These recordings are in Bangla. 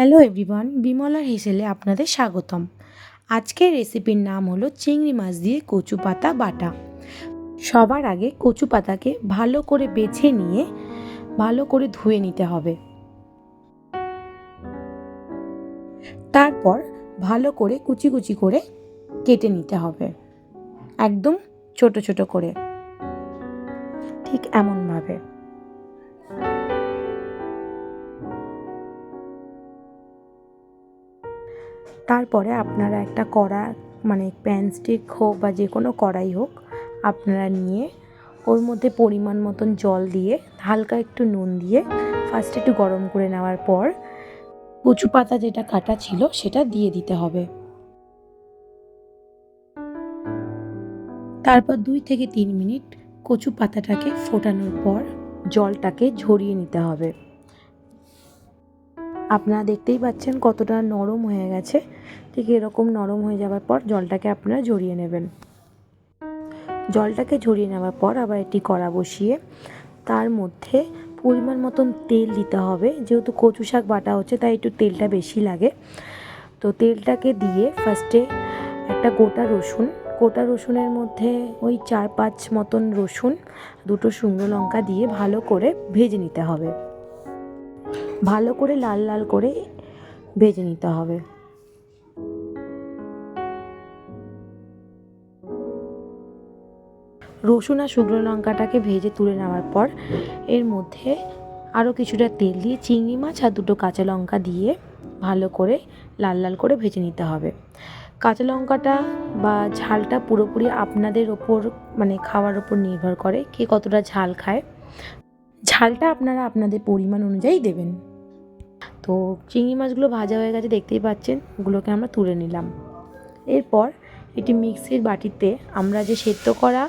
হ্যালো এভরিওয়ান বিমলার হেসেলে আপনাদের স্বাগতম। আজকের রেসিপির নাম হলো চিংড়ি মাছ দিয়ে কচু পাতা বাটা। সবার আগে কচু পাতাকে ভালো করে বেছে নিয়ে ভালো করে ধুয়ে নিতে হবে। তারপর ভালো করে কুচি কুচি করে কেটে নিতে হবে। একদম ছোট ছোট করে। ঠিক এমনভাবে। তারপরে আপনারা একটা কড়া মানে প্যান স্টিক হোক বা যে কোনো কড়াই হোক, আপনারা নিয়ে ওর মধ্যে পরিমাণ মতন জল দিয়ে হালকা একটু নুন দিয়ে ফার্স্ট একটু গরম করে নেওয়ার পর কচু পাতা যেটা কাটা ছিল সেটা দিয়ে দিতে হবে। তারপর দুই থেকে তিন মিনিট কচু পাতাটাকে ফোটানোর পর জলটাকে ঝরিয়ে নিতে হবে। আপনারা দেখতেই পাচ্ছেন কতটা নরম হয়ে গেছে। ঠিক এরকম নরম হয়ে যাওয়ার পর জলটাকে আপনারা ঝরিয়ে নেবেন। জলটাকে ঝরিয়ে নেওয়ার পর আবার একটি কড়া বসিয়ে তার মধ্যে পরিমাণ মতন তেল দিতে হবে। যেহেতু কচু শাক বাটা হচ্ছে, তাই একটু তেলটা বেশি লাগে। তো তেলটাকে দিয়ে ফার্স্টে একটা গোটা রসুন, গোটা রসুনের মধ্যে ওই চার পাঁচ মতন রসুন, দুটো শুকনো লঙ্কা দিয়ে ভালো করে ভেজে নিতে হবে। ভালো করে লাল লাল করে ভেজে নিতে হবে। রসুন আর শুকনো লঙ্কাটাকে ভেজে তুলে নেওয়ার পর এর মধ্যে আরও কিছুটা তেল দিয়ে চিংড়ি মাছ আর দুটো কাঁচা লঙ্কা দিয়ে ভালো করে লাল লাল করে ভেজে নিতে হবে। কাঁচা লঙ্কাটা বা ঝালটা পুরোপুরি আপনাদের ওপর মানে খাওয়ার ওপর নির্ভর করে কে কতটা ঝাল খায়। ঝালটা আপনারা আপনাদের পরিমাণ অনুযায়ী দেবেন। তো চিংড়ি মাছগুলো ভাজা হয়ে গেছে, দেখতেই পাচ্ছেন, ওগুলোকে আমরা তুলে নিলাম। এরপর এটি মিক্সির বাটিতে আমরা যে সেদ্ধ করা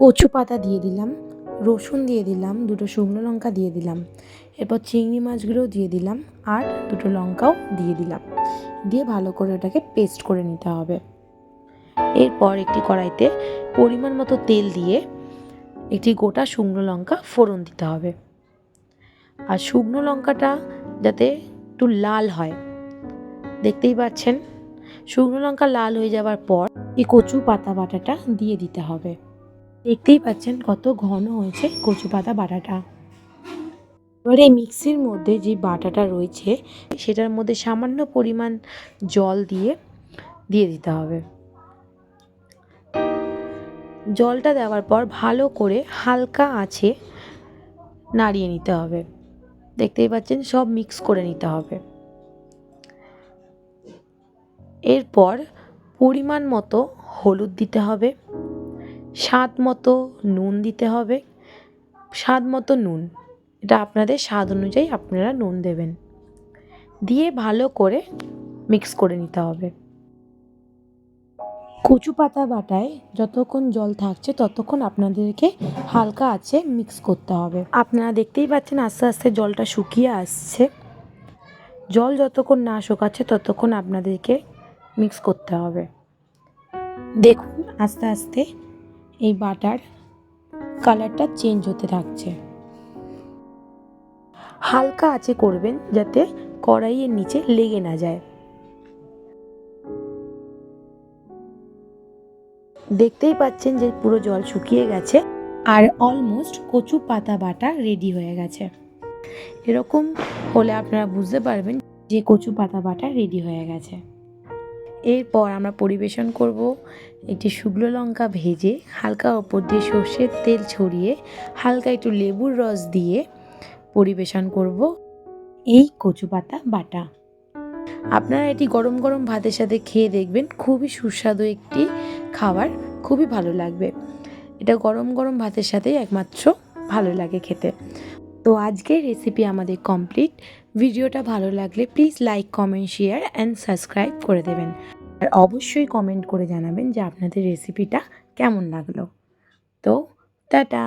কচু পাতা দিয়ে দিলাম, রসুন দিয়ে দিলাম, দুটো শুকনো লঙ্কা দিয়ে দিলাম, এরপর চিংড়ি মাছগুলোও দিয়ে দিলাম আর দুটো লঙ্কাও দিয়ে দিলাম। দিয়ে ভালো করে ওটাকে পেস্ট করে নিতে হবে। এরপর একটি কড়াইতে পরিমাণ মতো তেল দিয়ে একটি গোটা শুকনো লঙ্কা ফোড়ন দিতে হবে। আর শুকনো লঙ্কাটা যাতে একটু লাল হয়। দেখতেই পাচ্ছেন, শুকনো লঙ্কা লাল হয়ে যাওয়ার পর এই কচু পাতা বাটাটা দিয়ে দিতে হবে। দেখতেই পাচ্ছেন কত ঘন হয়েছে কচু পাতা বাটাটা। এবারে এই মিক্সির মধ্যে যে বাটাটা রয়েছে, সেটার মধ্যে সামান্য পরিমাণ জল দিয়ে দিয়ে দিতে হবে। জলটা দেওয়ার পর ভালো করে হালকা আছে নাড়িয়ে নিতে হবে। দেখতেই পাচ্ছেন, সব মিক্স করে নিতে হবে। এরপর পরিমাণ মতো হলুদ দিতে হবে, স্বাদ মতো নুন দিতে হবে, স্বাদ মতো নুন, এটা আপনাদের স্বাদ অনুযায়ী আপনারা নুন দেবেন। দিয়ে ভালো করে মিক্স করে নিতে হবে। কচু পাতা বাটায় যতক্ষণ জল থাকছে ততক্ষণ আপনাদেরকে হালকা আছে মিক্স করতে হবে। আপনারা দেখতেই পাচ্ছেন আস্তে আস্তে জলটা শুকিয়ে আসছে। জল যতক্ষণ না শুকাচ্ছে ততক্ষণ আপনাদেরকে মিক্স করতে হবে। দেখুন আস্তে আস্তে এই বাটার কালারটা চেঞ্জ হতে থাকছে। হালকা আছে করবেন যাতে কড়াইয়ের নিচে লেগে না যায়। দেখতেই পাচ্ছেন যে পুরো জল শুকিয়ে গেছে আর অলমোস্ট কচু পাতা বাটা রেডি হয়ে গেছে। এরকম হলে আপনারা বুঝতে পারবেন যে কচু পাতা বাটা রেডি হয়ে গেছে। এরপর আমরা পরিবেশন করব একটি শুকনো লঙ্কা ভেজে হালকা ওপর দিয়ে সর্ষের তেল ছড়িয়ে হালকা একটু লেবুর রস দিয়ে পরিবেশন করব এই কচু পাতা বাটা। আপনারা এটি গরম গরম ভাতের সাথে খেয়ে দেখবেন, খুবই সুস্বাদু একটি খাবার খুবই ভালো লাগবে। এটা গরম গরম ভাতের সাথেই একমাত্র ভালো লাগে খেতে। তো আজকের রেসিপি আমাদের কমপ্লিট ভিডিওটা ভালো লাগলে please like comment share and subscribe করে দেবেন। আর অবশ্যই কমেন্ট করে জানাবেন যে আপনাদের রেসিপিটা কেমন লাগল। তো টাটা!